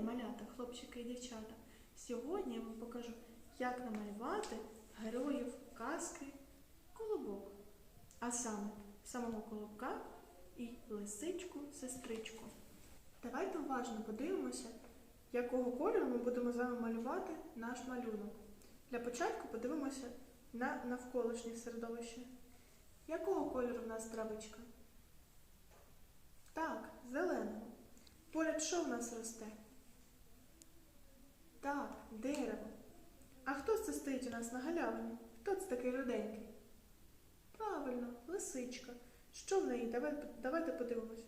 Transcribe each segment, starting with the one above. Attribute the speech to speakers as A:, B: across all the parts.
A: малята, хлопчики і дівчата. Сьогодні я вам покажу, як намалювати героїв казки колобок. А саме самого колобка і лисичку-сестричку. Давайте уважно подивимося, якого кольору ми будемо з вами малювати наш малюнок. Для початку подивимося на навколишнє середовище. Якого кольору в нас травичка? Так, зеленого. Поряд що в нас росте? Так, дерево. А хто це стоїть у нас на галявині? Хто це такий руденький? Правильно, лисичка. Що в неї? Давайте, давайте подивимось.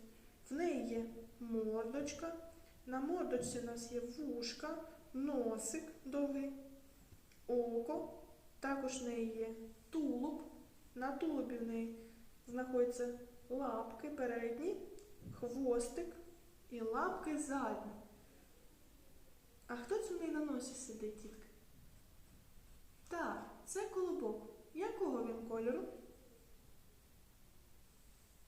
A: В неї є мордочка. На мордочці у нас є вушка, носик довгий, око. Також в неї є тулуб. На тулубі в неї знаходяться лапки передні, хвостик і лапки задні. А хто це в неї на носі сидить, дітки? Так, це колобок. Якого він кольору?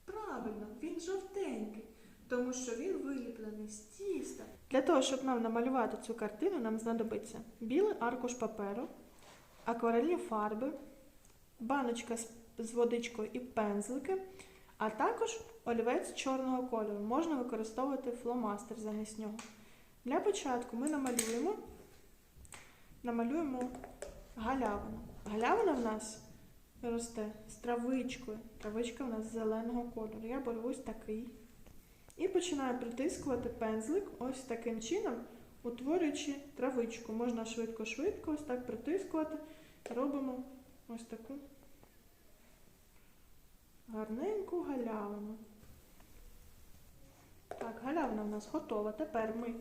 A: Правильно, він жовтенький, тому що він виліплений з тіста. Для того, щоб нам намалювати цю картину, нам знадобиться білий аркуш паперу, акварельні фарби, баночка з водичкою і пензлики, а також олівець чорного кольору. Можна використовувати фломастер замість нього. Для початку ми намалюємо, намалюємо галявину. Галявина в нас росте з травичкою. Травичка в нас зеленого кольору. Я беру ось такий. І починаю притискувати пензлик ось таким чином, утворюючи травичку. Можна швидко-швидко ось так притискувати. Робимо ось таку гарненьку галявину. Так, галявина в нас готова. Тепер ми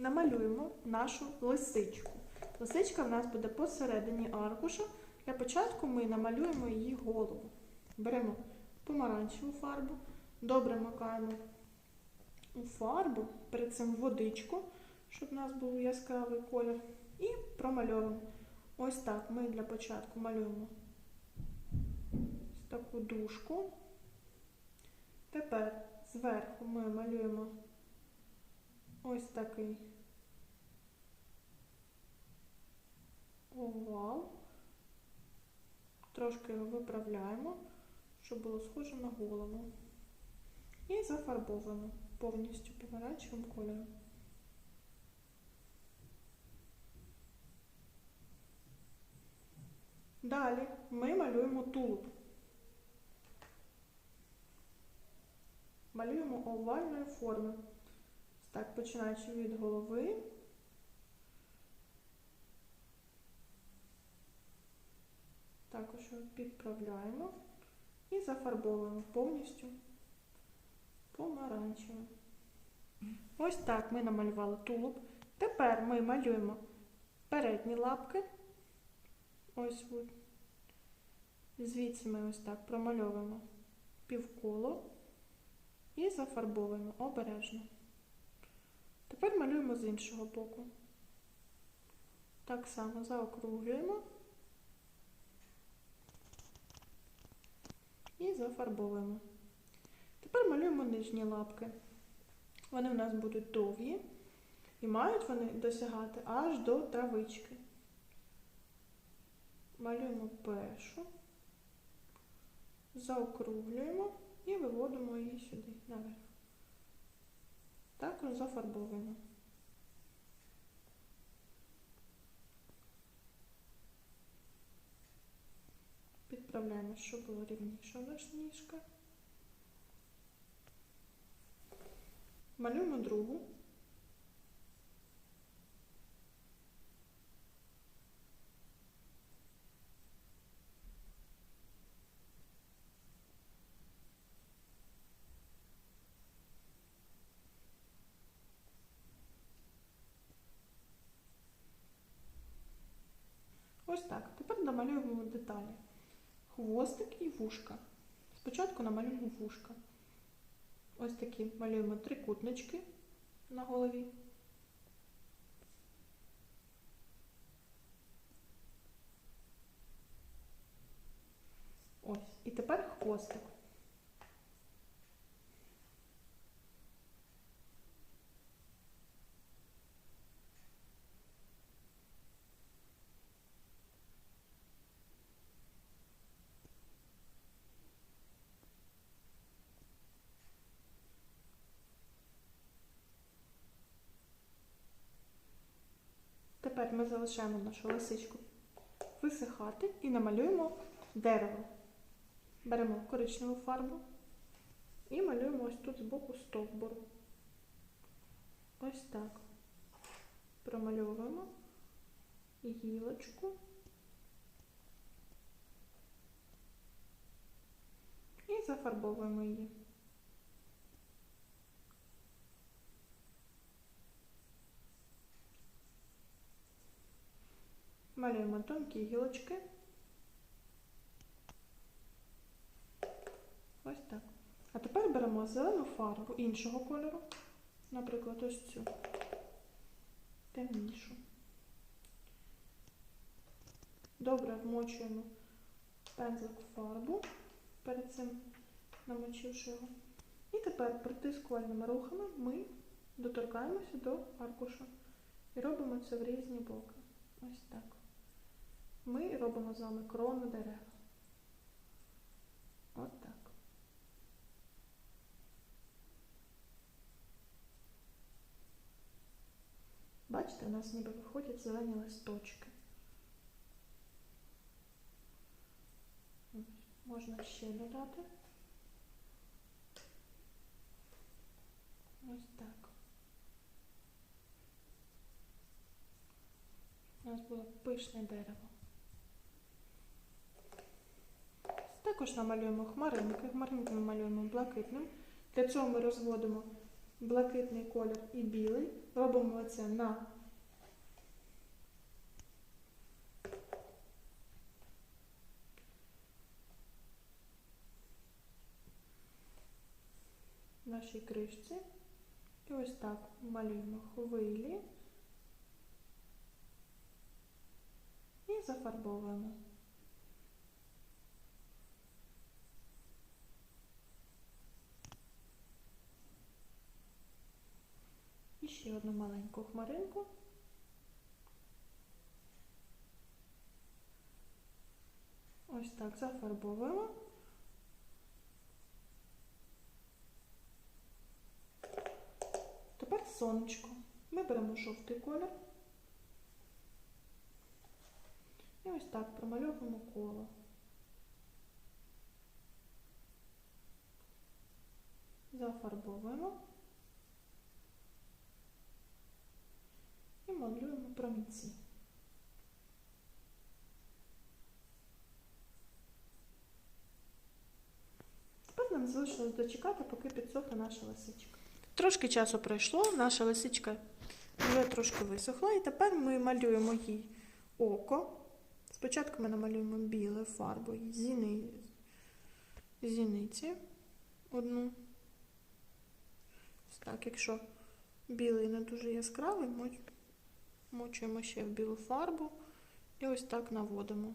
A: намалюємо нашу лисичку. Лисичка в нас буде посередині аркуша. Для початку ми намалюємо її голову. Беремо помаранчеву фарбу, добре макаємо у фарбу, перед цим водичку, щоб у нас був яскравий колір, і промальовуємо. Ось так ми для початку малюємо таку дужку. Тепер зверху ми малюємо ось такий Трошки його виправляємо, щоб було схоже на голову. І зафарбовуємо повністю помаранчевим кольором. Далі ми малюємо тулуб. Малюємо овальної форми. Так, починаючи від голови. Також підправляємо і зафарбовуємо повністю помаранчевим. Ось так ми намалювали тулуб. Тепер ми малюємо передні лапки. Ось от. Звідси ми ось так промальовуємо півколо і зафарбовуємо обережно. Тепер малюємо з іншого боку. Так само заокруглюємо і зафарбовуємо. Тепер малюємо нижні лапки. Вони в нас будуть довгі і мають вони досягати аж до травички. Малюємо першу, заокруглюємо і виводимо її сюди наверх. Також зафарбовуємо. Підправляємо, щоб було рівніше наша ніжка. Малюємо другу. Ось так. Тепер домалюємо деталі. Хвостик і вушка. Спочатку намалюємо вушка. Ось такі малюємо трикутнички на голові. Ось. І тепер хвостик. Тепер ми залишаємо нашу лисичку висихати і намалюємо дерево. Беремо коричневу фарбу і малюємо ось тут збоку стовбур. Ось так. Промальовуємо гілочку. І зафарбовуємо її. Малюємо тонкі гілочки. Ось так. А тепер беремо зелену фарбу іншого кольору, наприклад, ось цю темнішу. Добре вмочуємо пензлик в фарбу, перед цим намочивши його. І тепер притискувальними рухами ми доторкаємося до аркуша і робимо це в різні боки. Ось так. Ми робимо з вами крону дерев. От так. Бачите, у нас ніби виходять зелені листочки. Можна ще додати. Ось так. У нас було пишне дерево. Також намалюємо хмаринки. Хмаринки ми малюємо блакитним. Для цього ми розводимо блакитний колір і білий. Робимо це на нашій кришці. І ось так малюємо хвилі і зафарбовуємо. Ще одну маленьку хмаринку. Ось так зафарбовуємо. Тепер сонечко. Ми беремо жовтий колір. І ось так промальовуємо коло. Зафарбовуємо. Малюємо промінці. Тепер нам залишилось дочекати, поки підсохне наша лисичка. Трошки часу пройшло, наша лисичка вже трошки висохла, і тепер ми малюємо їй око. Спочатку ми намалюємо білою фарбою зіни... зіниці одну. Ось так, якщо білий не дуже яскравий, моч- мочуємо ще в білу фарбу і ось так наводимо.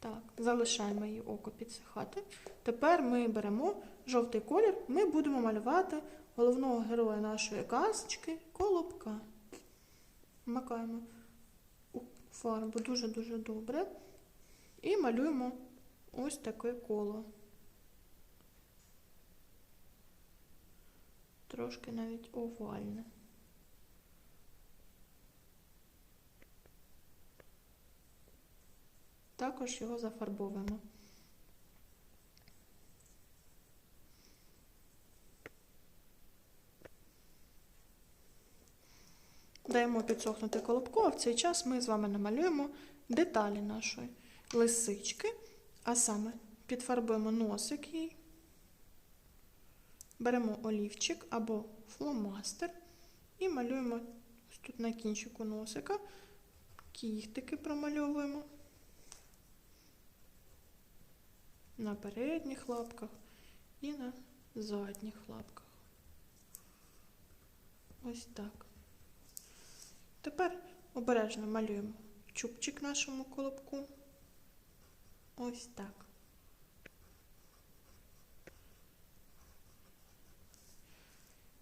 A: Так, залишаємо її око підсихати. Тепер ми беремо жовтий колір, ми будемо малювати головного героя нашої казочки колобка. Вмикаємо фарбу дуже-дуже добре. І малюємо ось таке коло. Трошки навіть овальне. Також його зафарбовуємо. Даємо підсохнути колобку, а в цей час ми з вами намалюємо деталі нашої лисички, а саме підфарбуємо носик їй, беремо олівчик або фломастер і малюємо тут на кінчику носика, кіхтики промальовуємо на передніх лапках і на задніх лапках. Ось так. Тепер обережно малюємо чубчик нашому колобку. Ось так.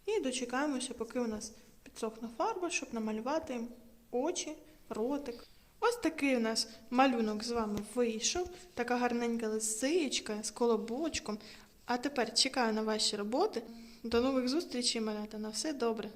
A: І дочекаємося, поки у нас підсохне фарба, щоб намалювати їм очі, ротик. Ось такий у нас малюнок з вами вийшов. Така гарненька лисичка з колобочком. А тепер чекаю на ваші роботи. До нових зустрічей, малята. На все добре.